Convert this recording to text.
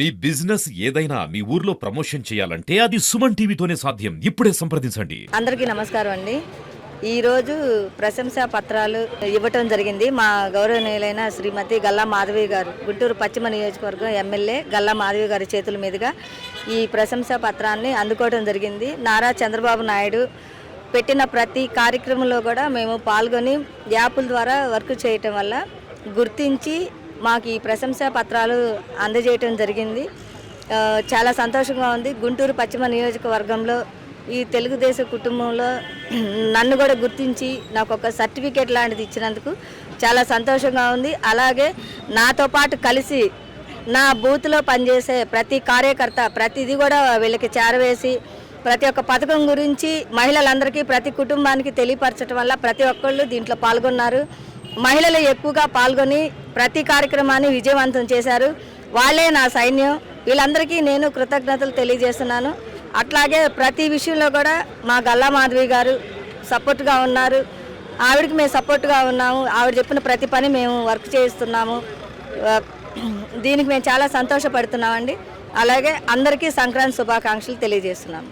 మీ business ఏదైనా మీ ఊర్లో promotion చేయాలంటే అది సుమన్ టీవీతోనే సాధ్యం. ఇప్పుడే సంప్రదించండి. అందరికీ నమస్కారం అండి. ఈరోజు ప్రశంసా పత్రాలు ఇవ్వటం జరిగింది. మా గౌరవనీయులైన శ్రీమతి గల్లా మాధవి గారు గుంటూరు పశ్చిమ నియోజకవర్గం ఎమ్మెల్యే గల్లా మాధవి గారి చేతుల మీదుగా ఈ ప్రశంసా పత్రాన్ని అందుకోవడం జరిగింది. నారా చంద్రబాబు నాయుడు పెట్టిన ప్రతి కార్యక్రమంలో కూడా మేము పాల్గొని యాప్ల ద్వారా వర్క్ చేయటం వల్ల గుర్తించి మాకు ఈ ప్రశంసా పత్రాలు అందజేయటం జరిగింది. చాలా సంతోషంగా ఉంది. గుంటూరు పశ్చిమ నియోజకవర్గంలో ఈ తెలుగుదేశం కుటుంబంలో నన్ను కూడా గుర్తించి నాకు ఒక సర్టిఫికేట్ లాంటిది ఇచ్చినందుకు చాలా సంతోషంగా ఉంది. అలాగే నాతో పాటు కలిసి నా బూత్లో పనిచేసే ప్రతి కార్యకర్త ప్రతిదీ కూడా వీళ్ళకి చేరవేసి ప్రతి ఒక్క పథకం గురించి మహిళలందరికీ ప్రతి కుటుంబానికి తెలియపరచడం వల్ల ప్రతి ఒక్కళ్ళు దీంట్లో పాల్గొన్నారు. మహిళలు ఎక్కువగా పాల్గొని ప్రతి కార్యక్రమాన్ని విజయవంతం చేశారు. వాళ్ళే నా సైన్యం. వీళ్ళందరికీ నేను కృతజ్ఞతలు తెలియజేస్తున్నాను. అట్లాగే ప్రతి విషయంలో కూడా మా గల్లా మాధవి గారు సపోర్ట్గా ఉన్నారు. ఆవిడకి మేము సపోర్ట్గా ఉన్నాము. ఆవిడ చెప్పిన ప్రతి పని మేము వర్క్ చేస్తున్నాము. దీనికి మేము చాలా సంతోషపడుతున్నామండి. అలాగే అందరికీ సంక్రాంతి శుభాకాంక్షలు తెలియజేస్తున్నాము.